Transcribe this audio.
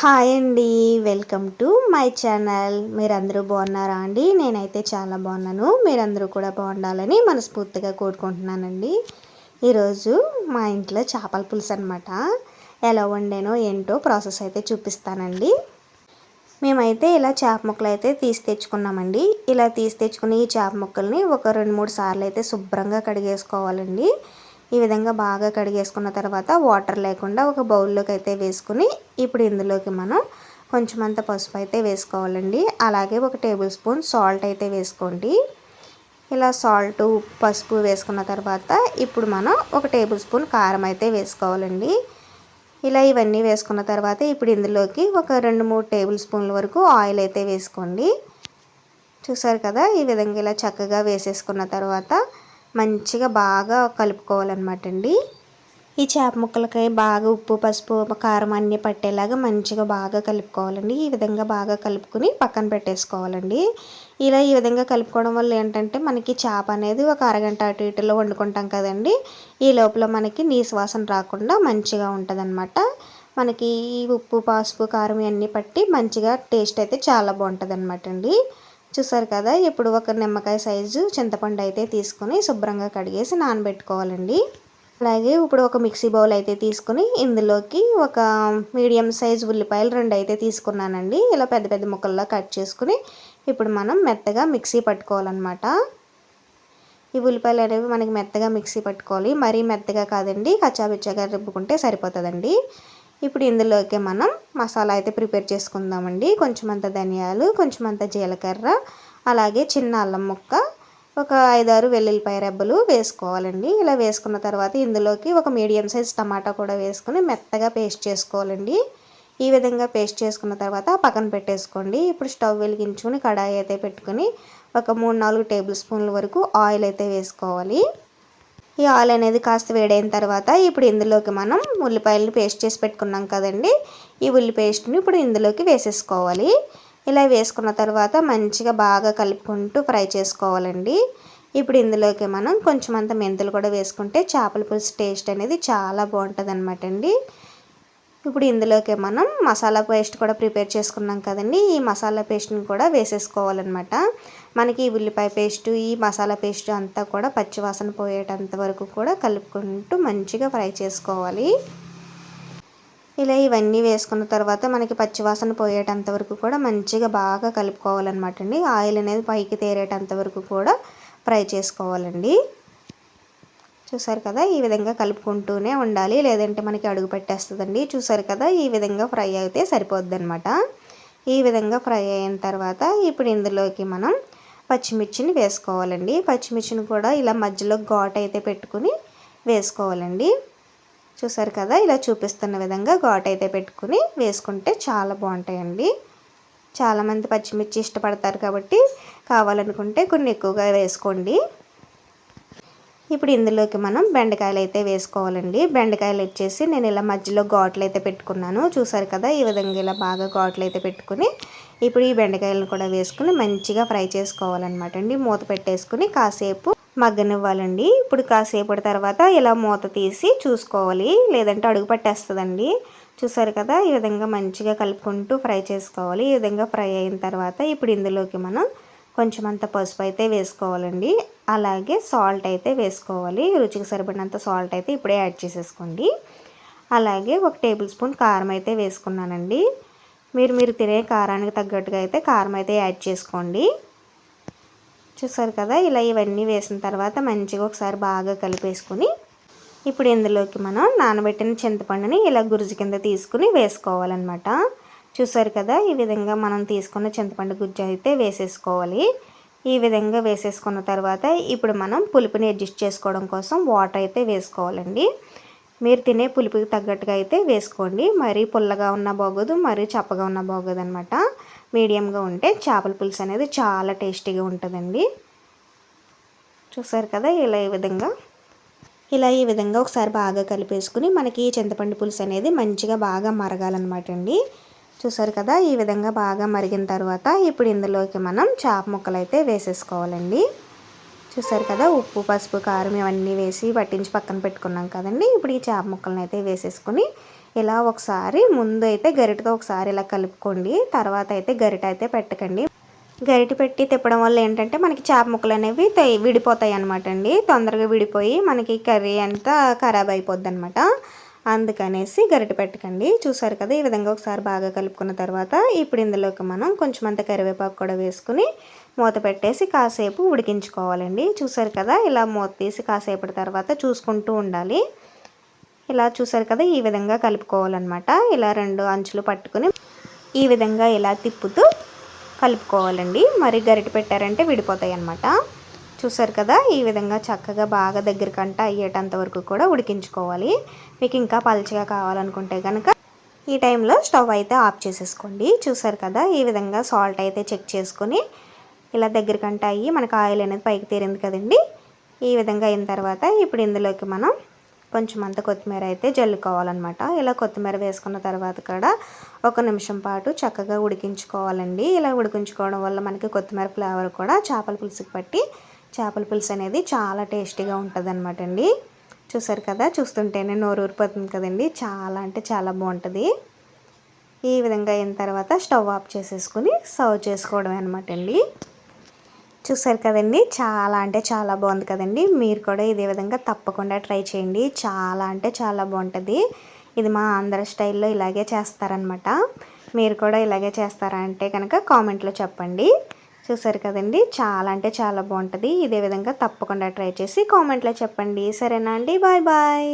Hi అండి welcome to my channel. మీరందరూ బాగున్నారా అండి? నేనైతే చాలా బాగున్నాను. మీరందరూ కూడా బాగుండాలని మనస్ఫూర్తిగా కోరుకుంటున్నానండి. ఈరోజు మా ఇంట్లో చేపల పులుసు అనమాట ఎలా వండానో ఏంటో ప్రాసెస్ అయితే చూపిస్తానండి. మేమైతే ఇలా చేప ముక్కలు అయితే తీసి తెచ్చుకున్నామండి. ఇలా తీసి తెచ్చుకుని ఈ చేప ముక్కల్ని ఒక రెండు మూడు సార్లు అయితే శుభ్రంగా కడిగేసుకోవాలండి. ఈ విధంగా బాగా కడిగేసుకున్న తర్వాత వాటర్ లేకుండా ఒక బౌల్లోకి అయితే వేసుకుని ఇప్పుడు ఇందులోకి మనం కొంచెం అంత పసుపు అయితే వేసుకోవాలండి. అలాగే ఒక టేబుల్ స్పూన్ సాల్ట్ అయితే వేసుకోండి. ఇలా సాల్ట్ పసుపు వేసుకున్న తర్వాత ఇప్పుడు మనం ఒక టేబుల్ స్పూన్ కారం అయితే వేసుకోవాలండి. ఇలా ఇవన్నీ వేసుకున్న తర్వాత ఇప్పుడు ఇందులోకి ఒక రెండు మూడు టేబుల్ స్పూన్ల వరకు ఆయిల్ అయితే వేసుకోండి. చూసారు కదా? ఈ విధంగా ఇలా చక్కగా వేసేసుకున్న తర్వాత మంచిగా బాగా కలుపుకోవాలన్నమాట అండి ఈ చేప ముక్కలకి బాగా ఉప్పు పసుపు కారం అన్నీ పట్టేలాగా మంచిగా బాగా కలుపుకోవాలండి. ఈ విధంగా బాగా కలుపుకొని పక్కన పెట్టేసుకోవాలండి. ఇలా ఈ విధంగా కలుపుకోవడం వల్ల ఏంటంటే మనకి చేప అనేది ఒక అరగంట అటు ఇటులో వండుకుంటాం కదండి. ఈ లోపల మనకి నీసు వాసన రాకుండా మంచిగా ఉంటుంది మనకి ఉప్పు పసుపు కారం ఇవన్నీ పట్టి మంచిగా టేస్ట్ అయితే చాలా బాగుంటుంది అనమాట అండి చూసారు కదా ఇప్పుడు ఒక నిమ్మకాయ సైజు చింతపండు అయితే తీసుకొని శుభ్రంగా కడిగేసి నానబెట్టుకోవాలండి. అలాగే ఇప్పుడు ఒక మిక్సీ బౌల్ అయితే తీసుకుని ఇందులోకి ఒక మీడియం సైజ్ ఉల్లిపాయలు రెండు అయితే తీసుకున్నానండి. ఇలా పెద్ద పెద్ద ముక్కల్లో కట్ చేసుకుని ఇప్పుడు మనం మెత్తగా మిక్సీ పట్టుకోవాలన్నమాట. ఈ ఉల్లిపాయలు అనేవి మనకి మెత్తగా మిక్సీ పట్టుకోవాలి. మరీ మెత్తగా కాదండి కచ్చాబిచ్చాగా రుబ్బుకుంటే సరిపోతుందండి. ఇప్పుడు ఇందులోకి మనం మసాలా అయితే ప్రిపేర్ చేసుకుందామండి. కొంచెం అంత ధనియాలు కొంచెం అంత జీలకర్ర అలాగే చిన్న అల్లం ముక్క ఒక ఐదారు వెల్లుల్లిపాయ రెబ్బలు వేసుకోవాలండి. ఇలా వేసుకున్న తర్వాత ఇందులోకి ఒక మీడియం సైజ్ టమాటా కూడా వేసుకుని మెత్తగా పేస్ట్ చేసుకోవాలండి. ఈ విధంగా పేస్ట్ చేసుకున్న తర్వాత పక్కన పెట్టేసుకోండి. ఇప్పుడు స్టవ్ వెలిగించుకుని కడాయి అయితే పెట్టుకుని ఒక మూడు నాలుగు టేబుల్ స్పూన్ల వరకు ఆయిల్ అయితే వేసుకోవాలి. ఈ ఆయిల్ అనేది కాస్త వేడైన తర్వాత ఇప్పుడు ఇందులోకి మనం ఉల్లిపాయలను పేస్ట్ చేసి పెట్టుకున్నాం కదండి. ఈ ఉల్లి పేస్ట్ని ఇప్పుడు ఇందులోకి వేసేసుకోవాలి. ఇలా వేసుకున్న తర్వాత మంచిగా బాగా కలుపుకుంటూ ఫ్రై చేసుకోవాలండి. ఇప్పుడు ఇందులోకి మనం కొంచెం అంత మెంతులు కూడా వేసుకుంటే చేపల పులుసు టేస్ట్ అనేది చాలా బాగుంటుంది అనమాట అండి ఇప్పుడు ఇందులోకి మనం మసాలా పేస్ట్ కూడా ప్రిపేర్ చేసుకున్నాం కదండి. ఈ మసాలా పేస్ట్ని కూడా వేసేసుకోవాలన్నమాట. మనకి ఈ ఉల్లిపాయ పేస్ట్ ఈ మసాలా పేస్ట్ అంతా కూడా పచ్చివాసన పోయేటంత వరకు కూడా కలుపుకుంటూ మంచిగా ఫ్రై చేసుకోవాలి. ఇలా ఇవన్నీ వేసుకున్న తర్వాత మనకి పచ్చివాసన పోయేటంత వరకు కూడా మంచిగా బాగా కలుపుకోవాలన్నమాట అండి. ఆయిల్ అనేది పైకి తేరేటంత వరకు కూడా ఫ్రై చేసుకోవాలండి. చూసారు కదా ఈ విధంగా కలుపుకుంటూనే ఉండాలి. లేదంటే మనకి అడుగు పెట్టేస్తుందండి. చూసారు కదా ఈ విధంగా ఫ్రై అయితే సరిపోద్ది అనమాట ఈ విధంగా ఫ్రై అయిన తర్వాత ఇప్పుడు ఇందులోకి మనం పచ్చిమిర్చిని వేసుకోవాలండి. పచ్చిమిర్చిని కూడా ఇలా మధ్యలో ఘాట్ అయితే పెట్టుకుని వేసుకోవాలండి. చూసారు కదా ఇలా చూపిస్తున్న విధంగా ఘాట్ అయితే పెట్టుకుని వేసుకుంటే చాలా బాగుంటాయండి. చాలామంది పచ్చిమిర్చి ఇష్టపడతారు కాబట్టి కావాలనుకుంటే కొన్ని ఎక్కువగా వేసుకోండి. ఇప్పుడు ఇందులోకి మనం బెండకాయలు అయితే వేసుకోవాలండి. బెండకాయలు వచ్చేసి నేను ఇలా మధ్యలో ఘాట్లు అయితే పెట్టుకున్నాను. చూసారు కదా ఈ విధంగా ఇలా బాగా ఘాట్లు అయితే పెట్టుకుని ఇప్పుడు ఈ బెండకాయలను కూడా వేసుకుని మంచిగా ఫ్రై చేసుకోవాలన్నమాట అండి. మూత పెట్టేసుకుని కాసేపు మగ్గనివ్వాలండి. ఇప్పుడు కాసేపటి తర్వాత ఇలా మూత తీసి చూసుకోవాలి. లేదంటే అడుగు పట్టేస్తుందండి. చూసారు కదా ఈ విధంగా మంచిగా కలుపుకుంటూ ఫ్రై చేసుకోవాలి. ఈ విధంగా ఫ్రై అయిన తర్వాత ఇప్పుడు ఇందులోకి మనం కొంచెం అంత పసుపు అయితే వేసుకోవాలండి. అలాగే సాల్ట్ అయితే వేసుకోవాలి. రుచికి సరిపడినంత సాల్ట్ అయితే ఇప్పుడే యాడ్ చేసేసుకోండి. అలాగే ఒక టేబుల్ స్పూన్ కారం అయితే వేసుకున్నానండి. మీరు మీరు తినే కారానికి తగ్గట్టుగా అయితే కారం అయితే యాడ్ చేసుకోండి. చూసారు కదా ఇలా ఇవన్నీ వేసిన తర్వాత మంచిగా ఒకసారి బాగా కలిపేసుకుని ఇప్పుడు ఇందులోకి మనం నానబెట్టిన చింతపండుని ఇలా గురుజు కింద తీసుకుని వేసుకోవాలన్నమాట. చూసారు కదా ఈ విధంగా మనం తీసుకున్న చింతపండు గుజ్జు అయితే వేసేసుకోవాలి. ఈ విధంగా వేసేసుకున్న తర్వాత ఇప్పుడు మనం పులుపుని అడ్జస్ట్ చేసుకోవడం కోసం వాటర్ అయితే వేసుకోవాలండి. మీరు తినే పులుపుకి తగ్గట్టుగా అయితే వేసుకోండి. మరీ పుల్లగా ఉన్న బాగోదు మరీ చప్పగా ఉన్న బాగోదు అనమాట మీడియంగా ఉంటే చేపల పులుసు అనేది చాలా టేస్టీగా ఉంటుందండి. చూసారు కదా ఇలా ఈ విధంగా. ఇలా ఈ విధంగా ఒకసారి బాగా కలిపేసుకుని మనకి చింతపండు పులుసు అనేది మంచిగా బాగా మరగాలన్నమాట అండి. చూసారు కదా ఈ విధంగా బాగా మరిగిన తర్వాత ఇప్పుడు ఇందులోకి మనం చేప ముక్కలు అయితే వేసేసుకోవాలండి. చూసారు కదా ఉప్పు పసుపు కారం ఇవన్నీ వేసి పట్టించి పక్కన పెట్టుకున్నాం కదండి. ఇప్పుడు ఈ చేప ముక్కలను అయితే వేసేసుకుని ఇలా ఒకసారి ముందు అయితే గరిటతో ఒకసారి ఇలా కలుపుకోండి. తర్వాత అయితే గరిట అయితే పెట్టకండి. గరిట పెట్టి తిప్పడం వల్ల ఏంటంటే మనకి చేప ముక్కలు అనేవి విడిపోతాయి అనమాట అండి. తొందరగా విడిపోయి మనకి కర్రీ అంతా ఖరాబ్ అయిపోద్ది అనమాట అందుకనేసి గరిట పెట్టకండి. చూసారు కదా ఈ విధంగా ఒకసారి బాగా కలుపుకున్న తర్వాత ఇప్పుడు ఇందులోకి మనం కొంచెం అంత కరివేపాకు కూడా వేసుకుని మూత పెట్టేసి కాసేపు ఉడికించుకోవాలండి. చూసారు కదా ఇలా మూత తీసి కాసేపటి తర్వాత చూసుకుంటూ ఉండాలి. ఇలా చూసారు కదా ఈ విధంగా కలుపుకోవాలన్నమాట. ఇలా రెండు అంచులు పట్టుకుని ఈ విధంగా ఇలా తిప్పుతూ కలుపుకోవాలండి. మరి గరిట పెట్టారంటే విడిపోతాయి అన్నమాట చూసారు కదా ఈ విధంగా చక్కగా బాగా దగ్గరకంట అయ్యేటంత వరకు కూడా ఉడికించుకోవాలి. మీకు ఇంకా పలుచగా కావాలనుకుంటే కనుక ఈ టైంలో స్టవ్ అయితే ఆఫ్ చేసేసుకోండి. చూసారు కదా ఈ విధంగా సాల్ట్ అయితే చెక్ చేసుకొని ఇలా దగ్గరకంట అయ్యి మనకు ఆయిల్ అనేది పైకి తీరింది కదండి. ఈ విధంగా అయిన తర్వాత ఇప్పుడు ఇందులోకి మనం కొంచెం అంత కొత్తిమీర అయితే జల్లుకోవాలన్నమాట. ఇలా కొత్తిమీర వేసుకున్న తర్వాత కూడా ఒక నిమిషం పాటు చక్కగా ఉడికించుకోవాలండి. ఇలా ఉడికించుకోవడం వల్ల మనకి కొత్తిమీర ఫ్లేవర్ కూడా చేపల పులుసుకి పట్టి చేపల పులుసు అనేది చాలా టేస్టీగా ఉంటుంది అనమాట అండి. చూసారు కదా చూస్తుంటేనే నోరు ఊరిపోతుంది కదండి. చాలా అంటే చాలా బాగుంటుంది. ఈ విధంగా అయిన తర్వాత స్టవ్ ఆఫ్ చేసేసుకుని సర్వ్ చేసుకోవడమే అనమాట అండి. చూసారు కదండి చాలా అంటే చాలా బాగుంది కదండి. మీరు కూడా ఇదే విధంగా తప్పకుండా ట్రై చేయండి. చాలా అంటే చాలా బాగుంటుంది. ఇది మా ఆంధ్ర స్టైల్లో ఇలాగే చేస్తారనమాట మీరు కూడా ఇలాగే చేస్తారా అంటే కనుక కామెంట్లో చెప్పండి. చూసారు కదండి? చాలా అంటే చాలా బాగుంటుంది. ఇదే విధంగా తప్పకుండా ట్రై చేసి కామెంట్లో చెప్పండి. సరేనా అండి? Bye bye.